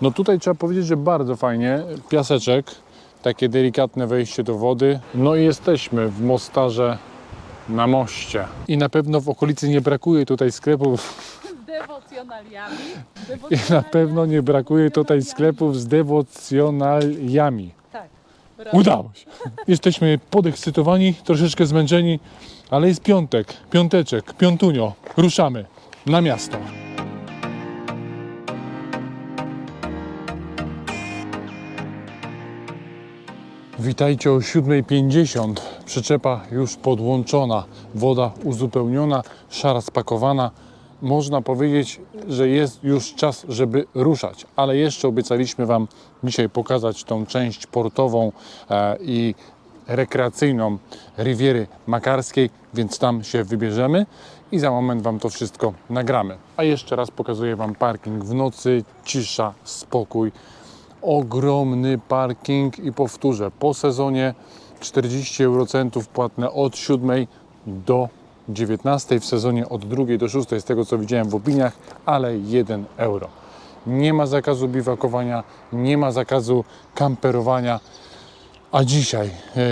No tutaj trzeba powiedzieć, że bardzo fajnie. Piaseczek, takie delikatne wejście do wody. No i jesteśmy w Mostarze na moście. I na pewno w okolicy nie brakuje tutaj sklepów z dewocjonaliami. i na pewno nie brakuje tutaj sklepów z dewocjonaliami. Tak. Udało się. Jesteśmy podekscytowani, troszeczkę zmęczeni, ale jest piątek, piąteczek, piątunio. Ruszamy na miasto. Witajcie o 7.50. Przyczepa już podłączona, woda uzupełniona, szara spakowana. Można powiedzieć, że jest już czas, żeby ruszać, ale jeszcze obiecaliśmy Wam dzisiaj pokazać tą część portową e, i rekreacyjną Riviery Makarskiej, więc tam się wybierzemy i za moment Wam to wszystko nagramy. A jeszcze raz pokazuję Wam parking w nocy, cisza, spokój ogromny parking i powtórzę, po sezonie 40 eurocentów płatne od 7 do 19, w sezonie od 2 do 6, z tego co widziałem w opiniach, ale 1 euro. Nie ma zakazu biwakowania, nie ma zakazu kamperowania, a dzisiaj e,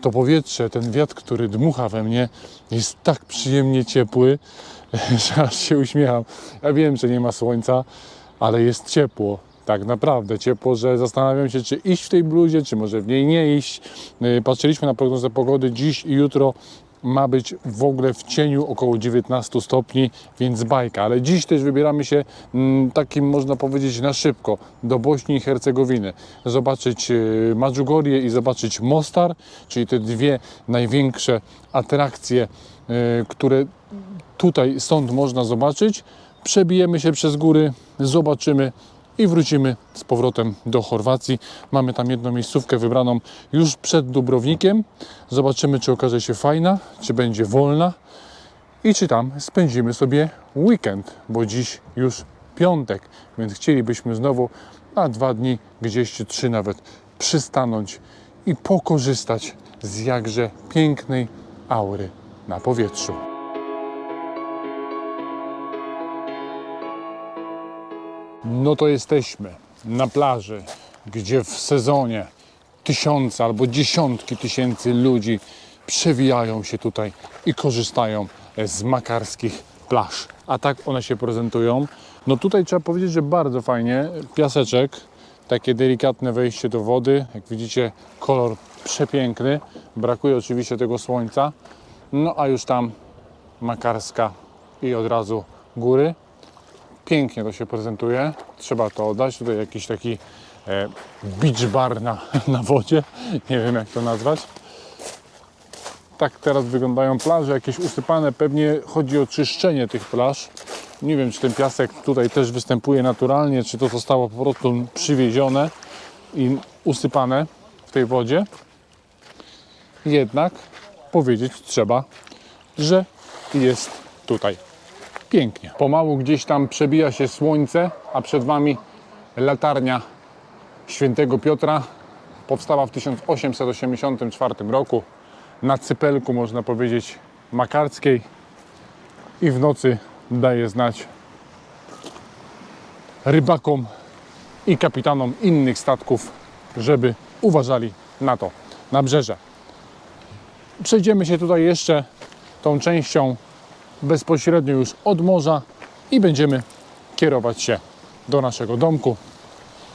to powietrze, ten wiatr, który dmucha we mnie, jest tak przyjemnie ciepły, że aż się uśmiecham. Ja wiem, że nie ma słońca, ale jest ciepło. Tak naprawdę ciepło, że zastanawiam się, czy iść w tej bluzie, czy może w niej nie iść. Yy, Patrzyliśmy na prognozę pogody dziś i jutro. Ma być w ogóle w cieniu około 19 stopni, więc bajka. Ale dziś też wybieramy się mm, takim, można powiedzieć, na szybko do Bośni i Hercegowiny. Zobaczyć yy, Madżugorję i zobaczyć Mostar, czyli te dwie największe atrakcje, yy, które tutaj stąd można zobaczyć. Przebijemy się przez góry, zobaczymy i wrócimy z powrotem do Chorwacji. Mamy tam jedną miejscówkę wybraną już przed Dubrownikiem. Zobaczymy, czy okaże się fajna, czy będzie wolna i czy tam spędzimy sobie weekend, bo dziś już piątek, więc chcielibyśmy znowu na dwa dni, gdzieś czy trzy nawet przystanąć i pokorzystać z jakże pięknej aury na powietrzu. No to jesteśmy na plaży, gdzie w sezonie tysiące albo dziesiątki tysięcy ludzi przewijają się tutaj i korzystają z makarskich plaż. A tak one się prezentują. No tutaj trzeba powiedzieć, że bardzo fajnie. Piaseczek, takie delikatne wejście do wody. Jak widzicie, kolor przepiękny. Brakuje oczywiście tego słońca. No a już tam makarska i od razu góry pięknie to się prezentuje. Trzeba to oddać. Tutaj jakiś taki e, beach bar na, na wodzie. Nie wiem jak to nazwać. Tak teraz wyglądają plaże, jakieś usypane. Pewnie chodzi o czyszczenie tych plaż. Nie wiem, czy ten piasek tutaj też występuje naturalnie, czy to zostało po prostu przywiezione i usypane w tej wodzie. Jednak powiedzieć trzeba, że jest tutaj pięknie. Pomału gdzieś tam przebija się słońce, a przed Wami latarnia świętego Piotra. Powstała w 1884 roku na cypelku, można powiedzieć, makarskiej i w nocy daje znać rybakom i kapitanom innych statków, żeby uważali na to nabrzeże. Przejdziemy się tutaj jeszcze tą częścią bezpośrednio już od morza i będziemy kierować się do naszego domku,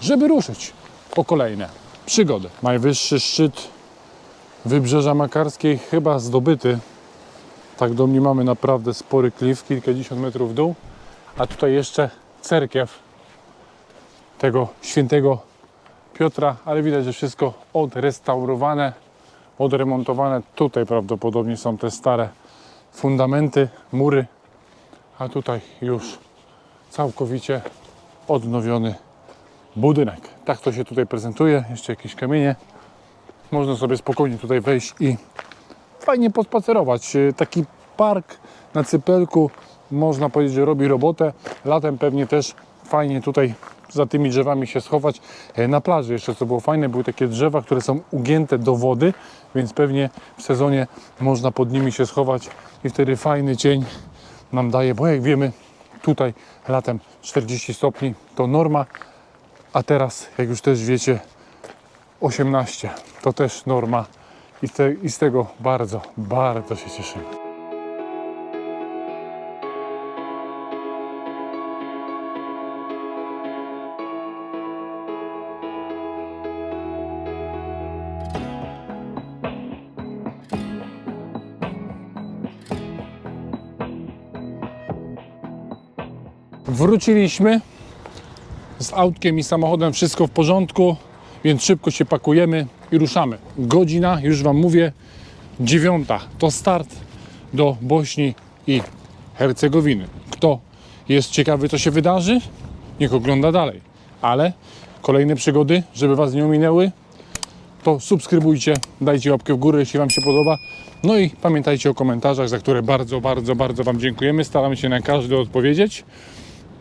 żeby ruszyć po kolejne przygody. Najwyższy szczyt Wybrzeża Makarskiej chyba zdobyty. Tak do mnie mamy naprawdę spory klif, kilkadziesiąt metrów w dół, a tutaj jeszcze cerkiew tego świętego Piotra, ale widać, że wszystko odrestaurowane, odremontowane. Tutaj prawdopodobnie są te stare fundamenty, mury, a tutaj już całkowicie odnowiony budynek. Tak to się tutaj prezentuje. Jeszcze jakieś kamienie. Można sobie spokojnie tutaj wejść i fajnie pospacerować. Taki park na Cypelku można powiedzieć, że robi robotę. Latem pewnie też fajnie tutaj za tymi drzewami się schować. E, Na plaży jeszcze co było fajne, były takie drzewa, które są ugięte do wody, więc pewnie w sezonie można pod nimi się schować i wtedy fajny cień nam daje, bo jak wiemy tutaj latem 40 stopni to norma, a teraz, jak już też wiecie, 18. To też norma i, te, i z tego bardzo, bardzo się cieszymy. Wróciliśmy z autkiem i samochodem, wszystko w porządku, więc szybko się pakujemy i ruszamy. Godzina, już Wam mówię, dziewiąta to start do Bośni i Hercegowiny. Kto jest ciekawy, co się wydarzy, niech ogląda dalej. Ale kolejne przygody, żeby Was nie ominęły, to subskrybujcie, dajcie łapkę w górę, jeśli Wam się podoba. No i pamiętajcie o komentarzach, za które bardzo, bardzo, bardzo Wam dziękujemy. Staramy się na każdy odpowiedzieć.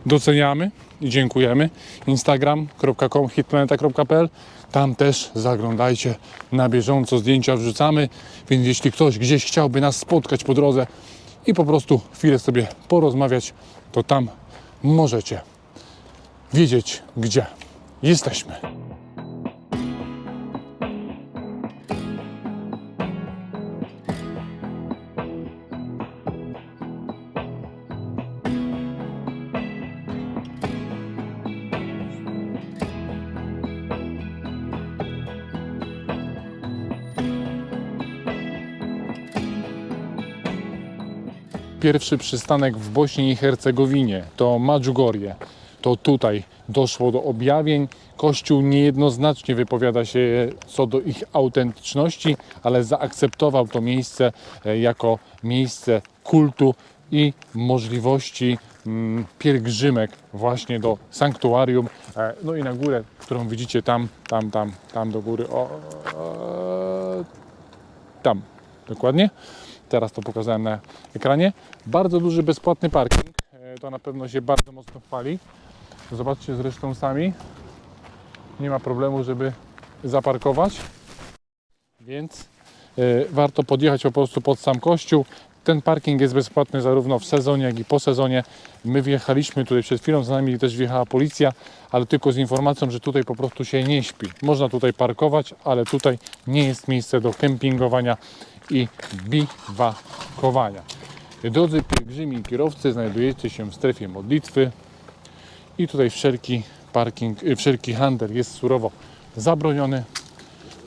Doceniamy i dziękujemy. Instagram.com hitplaneta.pl Tam też zaglądajcie na bieżąco, zdjęcia wrzucamy, więc jeśli ktoś gdzieś chciałby nas spotkać po drodze i po prostu chwilę sobie porozmawiać, to tam możecie wiedzieć, gdzie jesteśmy. Pierwszy przystanek w Bośni i Hercegowinie to Madżugorje. To tutaj doszło do objawień. Kościół niejednoznacznie wypowiada się co do ich autentyczności, ale zaakceptował to miejsce e, jako miejsce kultu i możliwości mm, pielgrzymek właśnie do sanktuarium. E, No i na górę, którą widzicie tam, tam, tam, tam do góry. O, tam, dokładnie. Teraz to pokazałem na ekranie. Bardzo duży bezpłatny parking. E, To na pewno się bardzo mocno chwali. Zobaczcie zresztą sami. Nie ma problemu, żeby zaparkować. Więc e, warto podjechać po prostu pod sam kościół. Ten parking jest bezpłatny zarówno w sezonie, jak i po sezonie. My wjechaliśmy tutaj przed chwilą, z nami też wjechała policja, ale tylko z informacją, że tutaj po prostu się nie śpi. Można tutaj parkować, ale tutaj nie jest miejsce do kempingowania i biwakowania. Drodzy pielgrzymi i kierowcy, znajdujecie się w strefie modlitwy i tutaj wszelki parking, y, wszelki handel jest surowo zabroniony.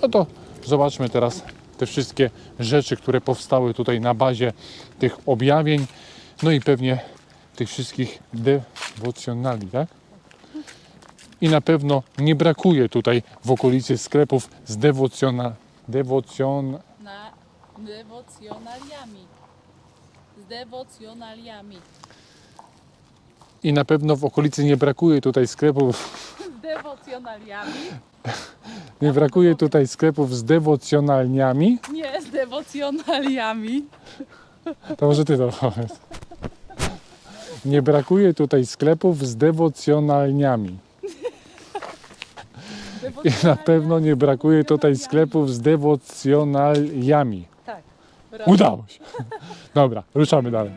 No to zobaczmy teraz te wszystkie rzeczy, które powstały tutaj na bazie tych objawień, no i pewnie tych wszystkich dewocjonali, tak? I na pewno nie brakuje tutaj w okolicy sklepów z dewocjona, dewocjon, dewocjonaliami. Z dewocjonaliami. i na pewno w okolicy nie brakuje tutaj sklepów, Z dewocjonaliami. nie brakuje tutaj sklepów z dewocjonalniami. Nie, z dewocjonaliami. To może ty to powiedz. Nie brakuje tutaj sklepów z dewocjonalniami. I na pewno nie brakuje tutaj sklepów z dewocjonaliami. Udało się. Dobra, ruszamy dalej.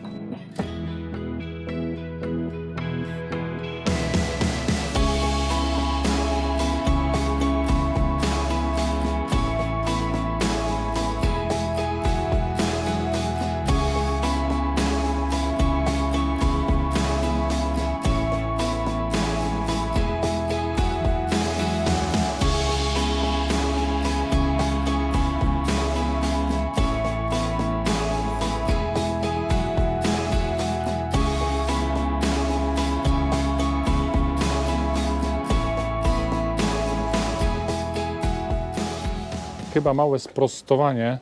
Chyba małe sprostowanie,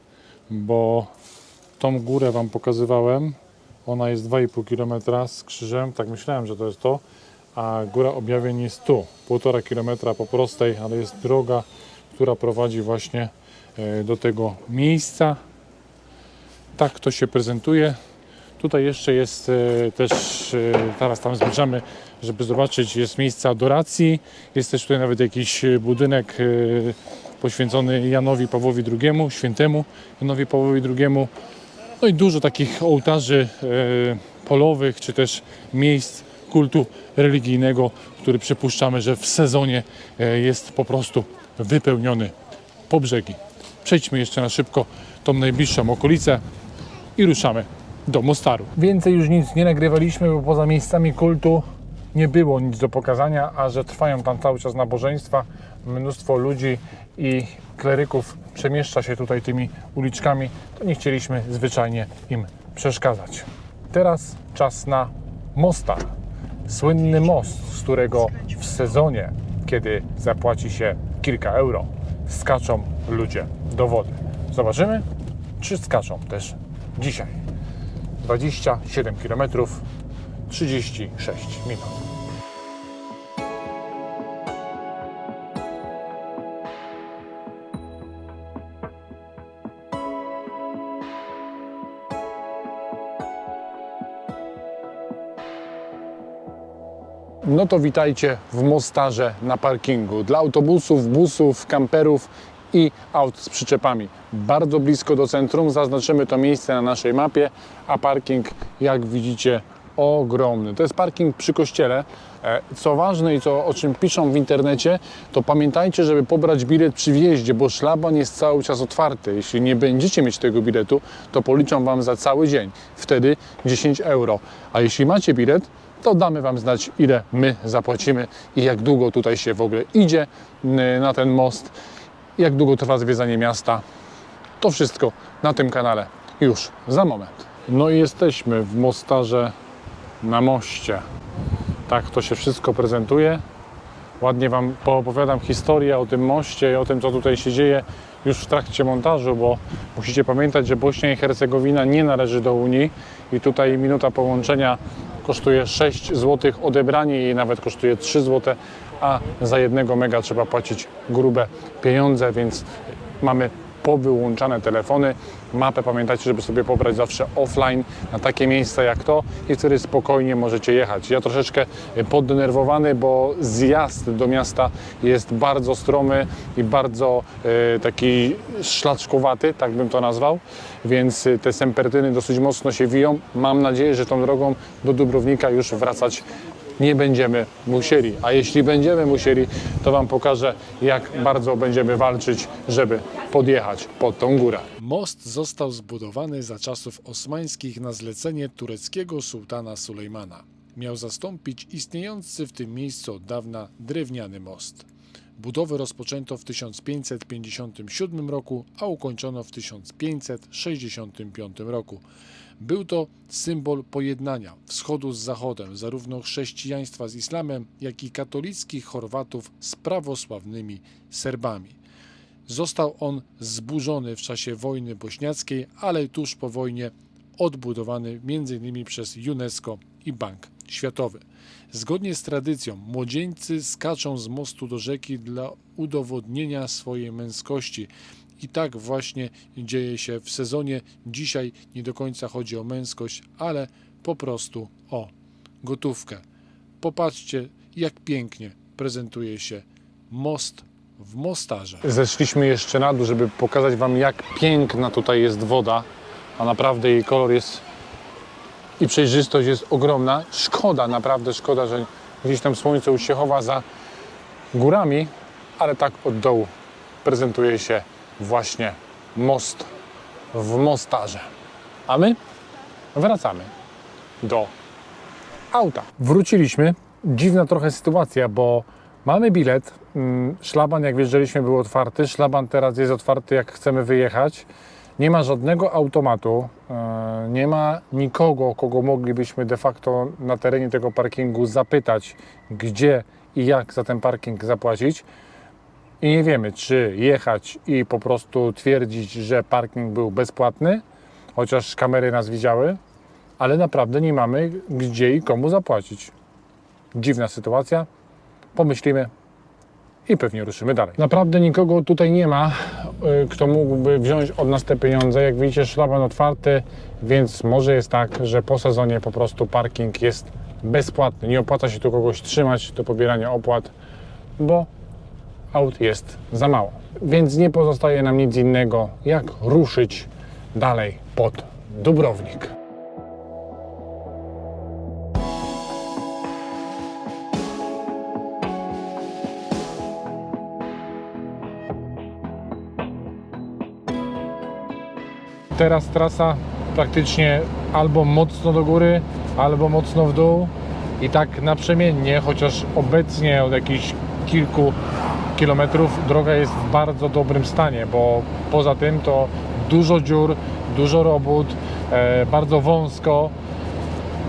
bo tą górę Wam pokazywałem. Ona jest 2,5 km z krzyżem, tak myślałem, że to jest to, a góra objawień jest tu, 1,5 km po prostej, ale jest droga, która prowadzi właśnie e, do tego miejsca. Tak to się prezentuje. Tutaj jeszcze jest e, też, teraz tam zbliżamy, żeby zobaczyć, jest miejsce adoracji. Jest też tutaj nawet jakiś e, budynek poświęcony Janowi Pawłowi II, świętemu Janowi Pawłowi II. No i dużo takich ołtarzy e, polowych, czy też miejsc kultu religijnego który przypuszczamy, że w sezonie e, jest po prostu wypełniony po brzegi. Przejdźmy jeszcze na szybko tą najbliższą okolicę i ruszamy do Mostaru. Więcej już nic nie nagrywaliśmy, bo poza miejscami kultu nie było nic do pokazania, a że trwają tam cały czas nabożeństwa, mnóstwo ludzi i kleryków przemieszcza się tutaj tymi uliczkami, to nie chcieliśmy zwyczajnie im przeszkadzać. Teraz czas na Mostar. Słynny most, z którego w sezonie, kiedy zapłaci się kilka euro, skaczą ludzie do wody. Zobaczymy, czy skaczą też dzisiaj. 27 km 36 minut. No to witajcie w Mostarze na parkingu dla autobusów, busów, kamperów i aut z przyczepami. Bardzo blisko do centrum, zaznaczymy to miejsce na naszej mapie, a parking jak widzicie ogromny. To jest parking przy kościele. E, Co ważne i co, o czym piszą w internecie, to pamiętajcie, żeby pobrać bilet przy wjeździe, bo szlaban jest cały czas otwarty. Jeśli nie będziecie mieć tego biletu, to policzą Wam za cały dzień. Wtedy 10 euro. A jeśli macie bilet, to damy Wam znać, ile my zapłacimy i jak długo tutaj się w ogóle idzie na ten most, jak długo trwa zwiedzanie miasta. To wszystko na tym kanale już za moment. No i jesteśmy w Mostarze na moście. Tak to się wszystko prezentuje. Ładnie Wam poopowiadam historię o tym moście i o tym, co tutaj się dzieje już w trakcie montażu, bo musicie pamiętać, że Bośnia i Hercegowina nie należy do Unii i tutaj minuta połączenia kosztuje 6 zł, odebranie jej nawet kosztuje 3 zł, a za jednego mega trzeba płacić grube pieniądze, więc mamy powyłączane telefony. Mapę pamiętajcie, żeby sobie pobrać zawsze offline na takie miejsca jak to i wtedy spokojnie możecie jechać. Ja troszeczkę poddenerwowany, bo zjazd do miasta jest bardzo stromy i bardzo e, taki szlaczkowaty, tak bym to nazwał, więc e, te sempertyny dosyć mocno się wiją. Mam nadzieję, że tą drogą do Dubrownika już wracać nie będziemy musieli. A jeśli będziemy musieli, to Wam pokażę, jak bardzo będziemy walczyć, żeby podjechać pod tą górę. Most został zbudowany za czasów osmańskich na zlecenie tureckiego sułtana Sulejmana. Miał zastąpić istniejący w tym miejscu od dawna drewniany most. Budowę rozpoczęto w 1557 roku, a ukończono w 1565 roku. Był to symbol pojednania wschodu z zachodem, zarówno chrześcijaństwa z islamem, jak i katolickich Chorwatów z prawosławnymi Serbami. Został on zburzony w czasie wojny bośniackiej, ale tuż po wojnie odbudowany m.in. przez UNESCO i Bank Światowy. Zgodnie z tradycją młodzieńcy skaczą z mostu do rzeki dla udowodnienia swojej męskości. I tak właśnie dzieje się w sezonie. Dzisiaj nie do końca chodzi o męskość, ale po prostu o gotówkę. Popatrzcie, jak pięknie prezentuje się most w Mostarze. Zeszliśmy jeszcze na dół, żeby pokazać Wam, jak piękna tutaj jest woda, a naprawdę jej kolor jest i przejrzystość jest ogromna. Szkoda, naprawdę szkoda, że gdzieś tam słońce już się chowa za górami, ale tak od dołu prezentuje się właśnie most w Mostarze. A my wracamy do auta. Wróciliśmy. Dziwna trochę sytuacja, bo mamy bilet. Mm, Szlaban, jak wjeżdżaliśmy, był otwarty. Szlaban teraz jest otwarty, jak chcemy wyjechać. Nie ma żadnego automatu, e, nie ma nikogo, kogo moglibyśmy de facto na terenie tego parkingu zapytać, gdzie i jak za ten parking zapłacić. I nie wiemy, czy jechać i po prostu twierdzić, że parking był bezpłatny, chociaż kamery nas widziały, ale naprawdę nie mamy gdzie i komu zapłacić. Dziwna sytuacja. Pomyślimy i pewnie ruszymy dalej. Naprawdę nikogo tutaj nie ma, y, kto mógłby wziąć od nas te pieniądze. Jak widzicie, szlaban otwarty, więc może jest tak, że po sezonie po prostu parking jest bezpłatny. Nie opłaca się tu kogoś trzymać do pobierania opłat, bo aut jest za mało. Więc nie pozostaje nam nic innego, jak ruszyć dalej pod Dubrownik. teraz trasa praktycznie albo mocno do góry, albo mocno w dół i tak naprzemiennie, chociaż obecnie od jakichś kilku kilometrów droga jest w bardzo dobrym stanie, bo poza tym to dużo dziur, dużo robót, e, bardzo wąsko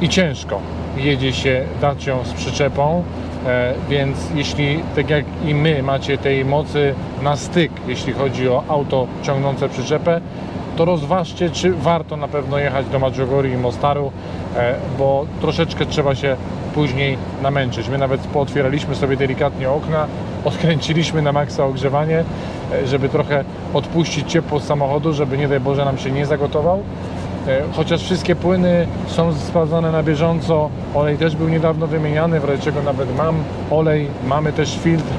i ciężko jedzie się dacią z przyczepą, e, więc jeśli tak jak i my macie tej mocy na styk, jeśli chodzi o auto ciągnące przyczepę, to rozważcie, czy warto na pewno jechać do Medjugorje i Mostaru, e, bo troszeczkę trzeba się później namęczyć. My nawet pootwieraliśmy sobie delikatnie okna, odkręciliśmy na maksa ogrzewanie, e, żeby trochę odpuścić ciepło z samochodu, żeby nie daj Boże nam się nie zagotował. E, Chociaż wszystkie płyny są sprawdzane na bieżąco, olej też był niedawno wymieniany, w razie czego nawet mam olej, mamy też filtr,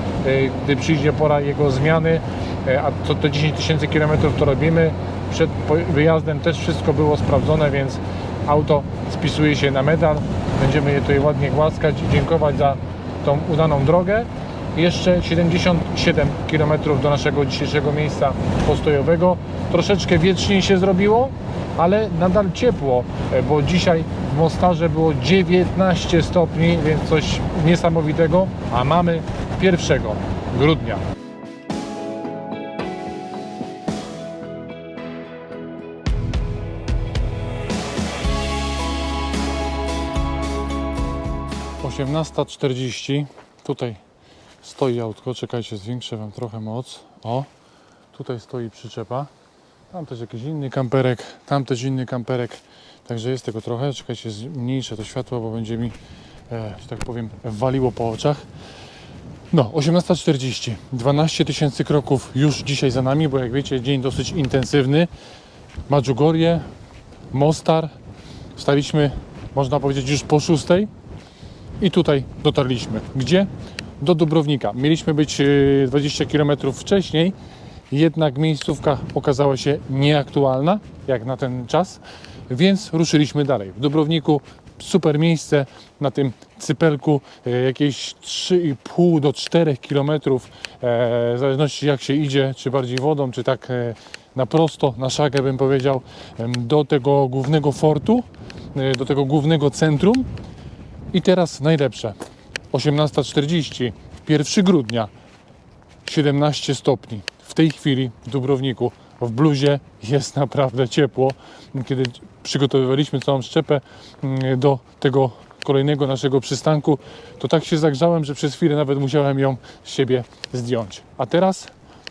gdy przyjdzie pora jego zmiany, a co te 10 tysięcy kilometrów to robimy. Przed wyjazdem też wszystko było sprawdzone, więc auto spisuje się na medal. Będziemy je tutaj ładnie głaskać i dziękować za tą udaną drogę. Jeszcze 77 km do naszego dzisiejszego miejsca postojowego. Troszeczkę wietrzniej się zrobiło, ale nadal ciepło, e, bo dzisiaj w Mostarze było 19 stopni, więc coś niesamowitego, a mamy 1 grudnia. Osiemnasta czterdzieści. Tutaj stoi autko. Czekajcie, zwiększę Wam trochę moc. O, tutaj stoi przyczepa. Tam też jakiś inny kamperek, tam też inny kamperek. Także jest tego trochę. Czekajcie, zmniejszę to światło, bo będzie mi, e, że tak powiem, waliło po oczach. No, 18.40. 12 tysięcy kroków już dzisiaj za nami, bo jak wiecie, dzień dosyć intensywny. Medjugorje, Mostar. Staliśmy, można powiedzieć, już po szóstej. I tutaj dotarliśmy. Gdzie? Do Dubrownika. Mieliśmy być e, 20 km wcześniej, jednak miejscówka okazała się nieaktualna, jak na ten czas, więc ruszyliśmy dalej. W Dubrowniku super miejsce na tym cypelku, e, jakieś 3,5 do 4 km, e, w zależności jak się idzie, czy bardziej wodą, czy tak e, na prosto, na szagę bym powiedział, do tego głównego fortu, e, do tego głównego centrum. I teraz najlepsze. 18.40, 1 grudnia, 17 stopni. W tej chwili w Dubrowniku, w bluzie jest naprawdę ciepło. Kiedy przygotowywaliśmy całą szczepę mm, do tego kolejnego naszego przystanku, to tak się zagrzałem, że przez chwilę nawet musiałem ją z siebie zdjąć. A teraz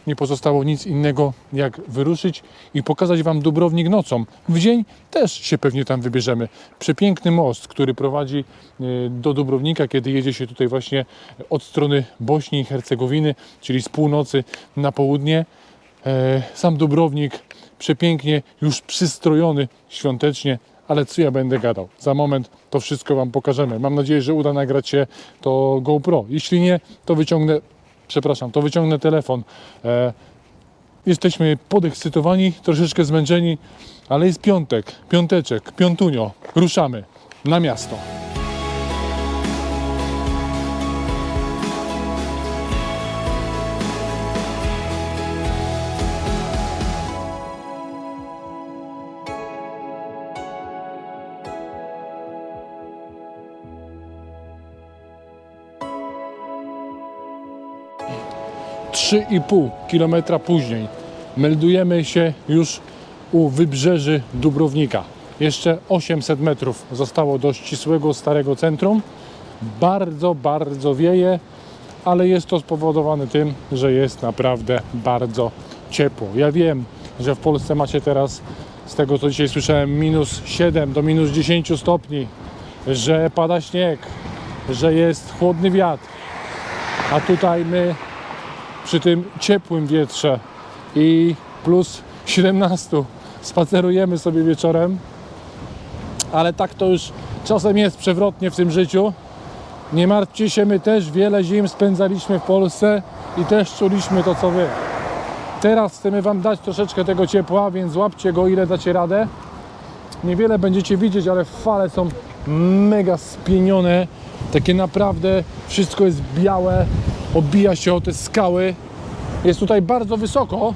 nie pozostało nic innego jak wyruszyć i pokazać Wam Dubrownik nocą. W dzień też się pewnie tam wybierzemy. Przepiękny most, który prowadzi e, do Dubrownika, kiedy jedzie się tutaj właśnie od strony Bośni i Hercegowiny, czyli z północy na południe. E, Sam Dubrownik przepięknie, już przystrojony świątecznie, ale co ja będę gadał? Za moment to wszystko Wam pokażemy. Mam nadzieję, że uda nagrać się to GoPro. Jeśli nie, to wyciągnę, przepraszam, to wyciągnę telefon. E, Jesteśmy podekscytowani, troszeczkę zmęczeni, ale jest piątek, piąteczek, piątunio. Ruszamy na miasto. Trzy i pół kilometra później meldujemy się już u wybrzeży Dubrownika. Jeszcze 800 metrów zostało do ścisłego starego centrum. Bardzo, bardzo wieje, ale jest to spowodowane tym, że jest naprawdę bardzo ciepło. Ja wiem, że w Polsce macie teraz, z tego co dzisiaj słyszałem, minus 7 do minus 10 stopni, że pada śnieg, że jest chłodny wiatr, a tutaj my przy tym ciepłym wietrze i plus 17 spacerujemy sobie wieczorem, ale tak to już czasem jest przewrotnie w tym życiu. Nie martwcie się, my też wiele zim spędzaliśmy w Polsce i też czuliśmy to co wy. Teraz chcemy wam dać troszeczkę tego ciepła, więc złapcie go ile dacie radę. Niewiele będziecie widzieć, ale fale są mega spienione. Takie naprawdę wszystko jest białe, obija się o te skały. Jest tutaj bardzo wysoko,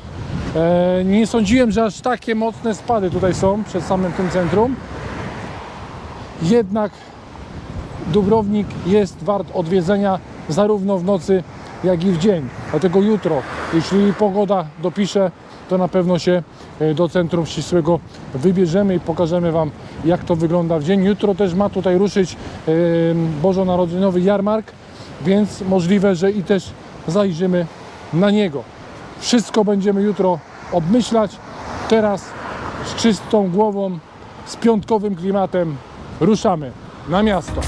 E, nie sądziłem, że aż takie mocne spady tutaj są przed samym tym centrum. Jednak Dubrownik jest wart odwiedzenia zarówno w nocy, jak i w dzień. Dlatego jutro, jeśli pogoda dopisze, to na pewno się e, do centrum ścisłego wybierzemy i pokażemy Wam, jak to wygląda w dzień. Jutro też ma tutaj ruszyć e, bożonarodzeniowy jarmark, więc możliwe, że i też zajrzymy na niego. Wszystko będziemy jutro obmyślać. Teraz z czystą głową, z piątkowym klimatem ruszamy na miasto.